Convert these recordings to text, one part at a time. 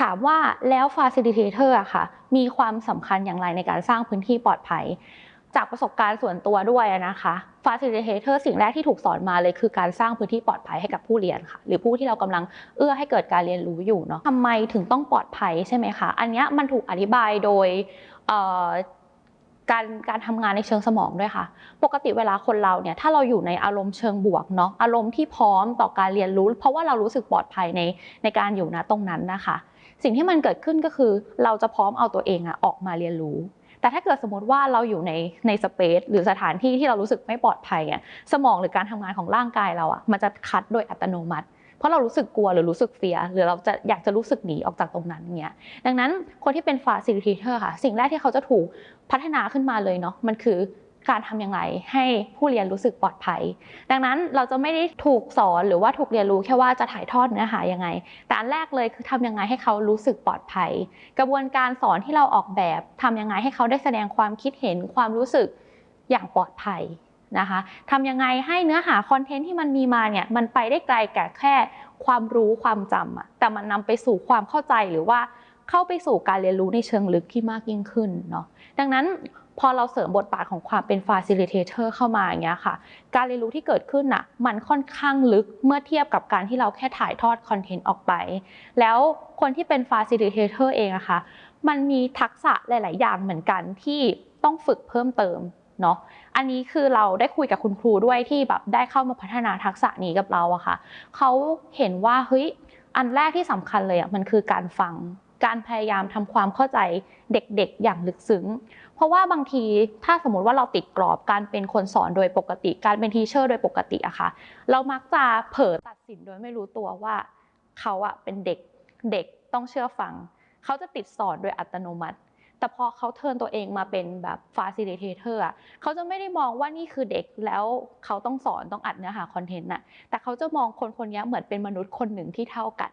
ถามว่าแล้ว facilitator อะค่ะ มีความสำคัญอย่างไรในการสร้างพื้นที่ปลอดภัย จากประสบการณ์ส่วนตัวด้วยนะคะ facilitator สิ่งแรกที่ถูกสอนมาเลยคือการสร้างพื้นที่ปลอดภัยให้กับผู้เรียนค่ะ หรือผู้ที่เรากำลังเอื้อให้เกิดการเรียนรู้อยู่เนาะทำไมถึงต้องปลอดภัยใช่ไหมคะ อันนี้มันถูกอธิบายโดยการการทำงานในเชิงสมองด้วยค่ะ ปกติเวลาคนเราเนี่ยถ้าเราอยู่ในอารมณ์เชิงบวกเนาะอารมณ์ที่พร้อมต่อการเรียนรู้ เพราะว่าเรารู้สึกปลอดภัยในในการอยู่ณตรงนั้นนะคะ สิ่งที่มันเกิดขึ้นก็คือ เราจะพร้อมเอาตัวเองอะออกมาเรียนรู้ แต่ถ้าเกิดสมมติว่าเราอยู่ในในสเปซหรือสถานที่ที่เรารู้สึกไม่ปลอดภัยอะสมองหรือการทำงานของร่างกายเราอะมันจะคัดโดยอัตโนมัติเพราะเรารู้สึกกลัวหรือรู้สึกเฟียหรือเราจะอยากจะรู้สึกหนีออกจากตรงนั้นเงี้ยดังนั้นคนที่เป็น facilitator ค่ะ สิ่งแรกที่เขาจะถูกพัฒนาขึ้นมาเลยเนาะมันคือ การทำยังไงให้ผู้เรียนรู้สึกปลอดภัย ดังนั้นเราจะไม่ได้ถูกสอนหรือว่าถูกเรียนรู้แค่ว่าจะถ่ายทอดเนื้อหายังไง แต่อันแรกเลยคือทำยังไงให้เขารู้สึกปลอดภัย กระบวนการสอนที่เราออกแบบทำยังไงให้เขาได้แสดงความคิดเห็นความรู้สึกอย่างปลอดภัยนะคะทำยังไงให้เนื้อหาคอนเทนต์ที่มันมีมาเนี่ยมันไปได้ไกลแก่แค่ความรู้ความจำอะแต่มันนำไปสู่ความเข้าใจหรือว่า เข้าไปสู่การเรียนรู้ในเชิงลึกที่มากยิ่งขึ้นเนาะดังนั้นพอเราเสริมบทบาทของความเป็น facilitator เข้ามาอย่างเงี้ยค่ะ การเรียนรู้ที่เกิดขึ้นน่ะมันค่อนข้างลึกเมื่อเทียบกับการที่เราแค่ถ่ายทอดคอนเทนต์ออกไป แล้วคนที่เป็น facilitator เองอะค่ะ มันมีทักษะหลาย ๆ อย่างเหมือนกันที่ต้องฝึกเพิ่มเติมเนาะ อันนี้คือเราได้คุยกับคุณครูด้วยที่แบบได้เข้ามาพัฒนาทักษะนี้กับเราอะค่ะ เขาเห็นว่าเฮ้ยอันแรกที่สำคัญเลยอะมันคือการฟัง การพยายามทำความเข้าใจเด็กๆ อย่างลึกซึ้ง เพราะว่าบางทีถ้าสมมติว่าเราติดกรอบการเป็นคนสอนโดยปกติ การเป็นทีเชอร์โดยปกติอะค่ะ เรามักจะเผลอตัดสินโดยไม่รู้ตัวว่าเขาอะเป็นเด็กเด็กต้องเชื่อฟัง เขาจะติดสอนโดยอัตโนมัติ แต่พอเขาเทิร์นตัวเองมาเป็นแบบ facilitator อะเขาจะไม่ได้มองว่านี่คือเด็กแล้วเขาต้องสอนต้องอัดเนื้อหาคอนเทนต์น่ะแต่เขาจะมองคนคนนี้เหมือนเป็นมนุษย์คนหนึ่งที่เท่ากัน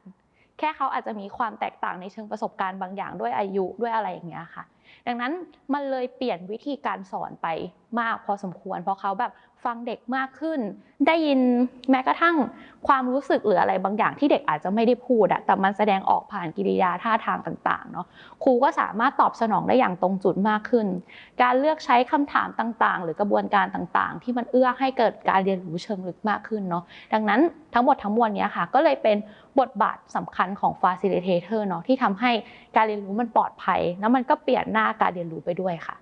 แค่เขาอาจจะมีความแตกต่างในเชิงประสบการณ์บางอย่างด้วยอายุด้วยอะไรอย่างเงี้ยค่ะ ดังนั้นมันเลยเปลี่ยนวิธีการสอนไปมากพอสมควร เพราะเขาแบบฟังเด็กมากขึ้น ได้ยินแม้กระทั่งความรู้สึกหรืออะไรบางอย่างที่เด็กอาจจะไม่ได้พูดอะแต่มันแสดงออกผ่านกิริยาท่าทางต่างๆเนาะครูก็สามารถตอบสนองได้อย่างตรงจุดมากขึ้น การเลือกใช้คำถามต่างๆ หรือกระบวนการต่างๆ ที่มันเอื้อให้เกิดการเรียนรู้เชิงลึกมากขึ้นเนาะดังนั้นทั้งหมดทั้งมวลเนี้ยค่ะ ก็เลยเป็นบทบาทสำคัญของ facilitator เนาะที่ทำให้การเรียนรู้มันปลอดภัย แล้วมันก็เปลี่ยนหน้าการเรียนรู้ไปด้วยค่ะ